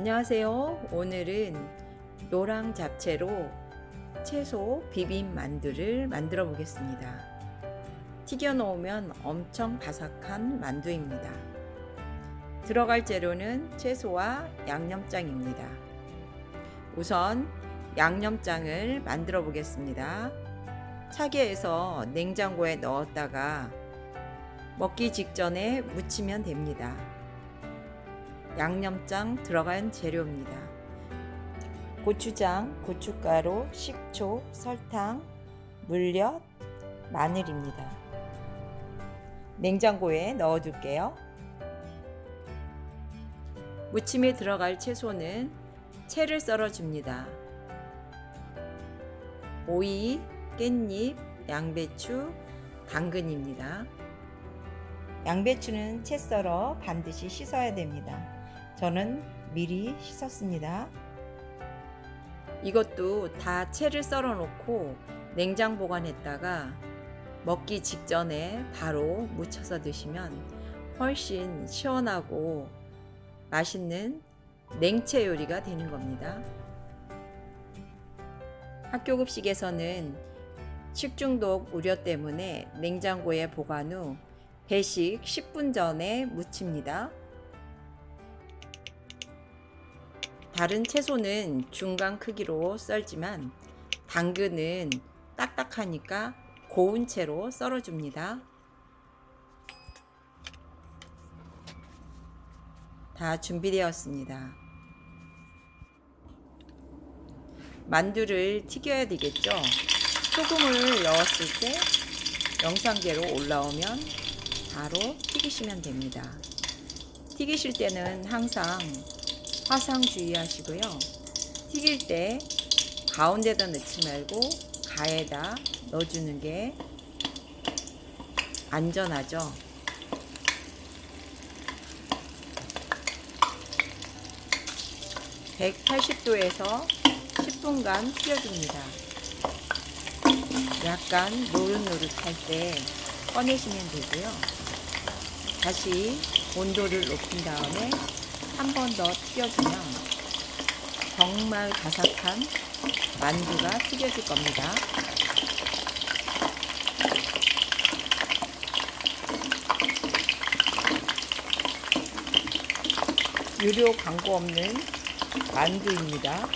안녕하세요. 오늘은 노랑 잡채로 채소 비빔 만두를 만들어 보겠습니다. 튀겨 놓으면 엄청 바삭한 만두입니다. 들어갈 재료는 채소와 양념장입니다. 우선 양념장을 만들어 보겠습니다. 차게 해서 냉장고에 넣었다가 먹기 직전에 무치면 됩니다. 양념장 들어간 재료입니다. 고추장, 고춧가루, 식초, 설탕, 물엿, 마늘입니다. 냉장고에 넣어둘게요. 무침에 들어갈 채소는 채를 썰어줍니다. 오이, 깻잎, 양배추, 당근입니다. 양배추는 채 썰어 반드시 씻어야 됩니다. 저는 미리 씻었습니다. 이것도 다 채를 썰어 놓고 냉장 보관했다가 먹기 직전에 바로 무쳐서 드시면 훨씬 시원하고 맛있는 냉채 요리가 되는 겁니다. 학교 급식에서는 식중독 우려 때문에 냉장고에 보관 후 배식 10분 전에 무칩니다. 다른 채소는 중간 크기로 썰지만 당근은 딱딱하니까 고운 채로 썰어줍니다. 다 준비되었습니다. 만두를 튀겨야 되겠죠? 소금을 넣었을 때 영상계로 올라오면 바로 튀기시면 됩니다. 튀기실 때는 항상 화상 주의하시고요. 튀길 때 가운데다 넣지 말고 가에다 넣어주는 게 안전하죠. (180도에서) 10분간 튀겨줍니다. 약간 노릇노릇할 때 꺼내시면 되고요. 다시 온도를 높인 다음에 한 번 더 튀겨주면 정말 바삭한 만두가 튀겨질 겁니다. 유료 광고 없는 만두입니다.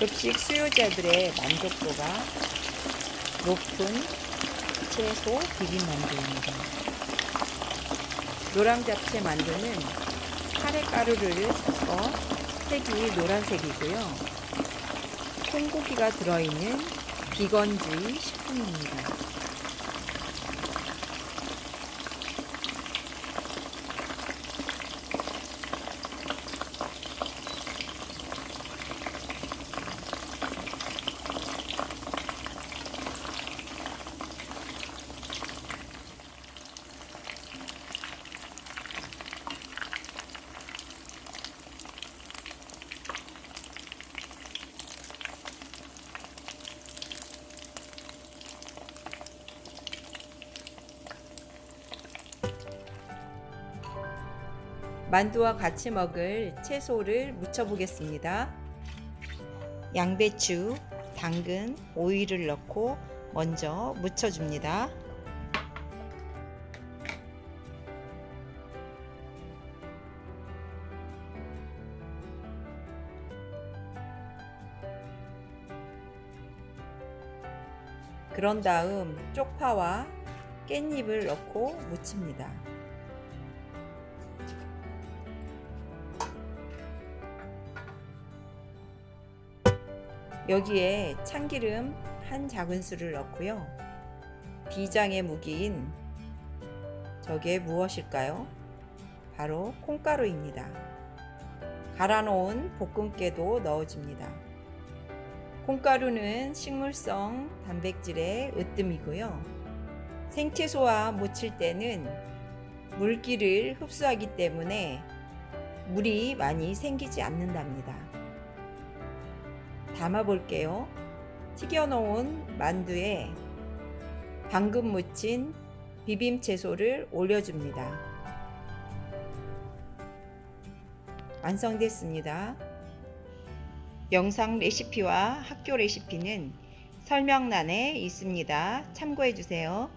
급식 수요자들의 만족도가 높은 채소 비빔 만두입니다. 노랑 잡채 만두는 카레 가루를 섞어 색이 노란색이고요. 콩고기가 들어있는 비건주의 식품입니다. 만두와 같이 먹을 채소를 무쳐 보겠습니다. 양배추, 당근, 오이를 넣고 먼저 무쳐 줍니다. 그런 다음 쪽파와 깻잎을 넣고 무칩니다. 여기에 참기름 한 작은술을 넣고요. 비장의 무기인 저게 무엇일까요? 바로 콩가루입니다. 갈아놓은 볶음깨도 넣어줍니다. 콩가루는 식물성 단백질의 으뜸이고요. 생채소와 무칠 때는 물기를 흡수하기 때문에 물이 많이 생기지 않는답니다. 담아 볼게요. 튀겨 놓은 만두에 방금 무친 비빔 채소를 올려줍니다. 완성됐습니다. 영상 레시피와 학교 레시피는 설명란에 있습니다. 참고해 주세요.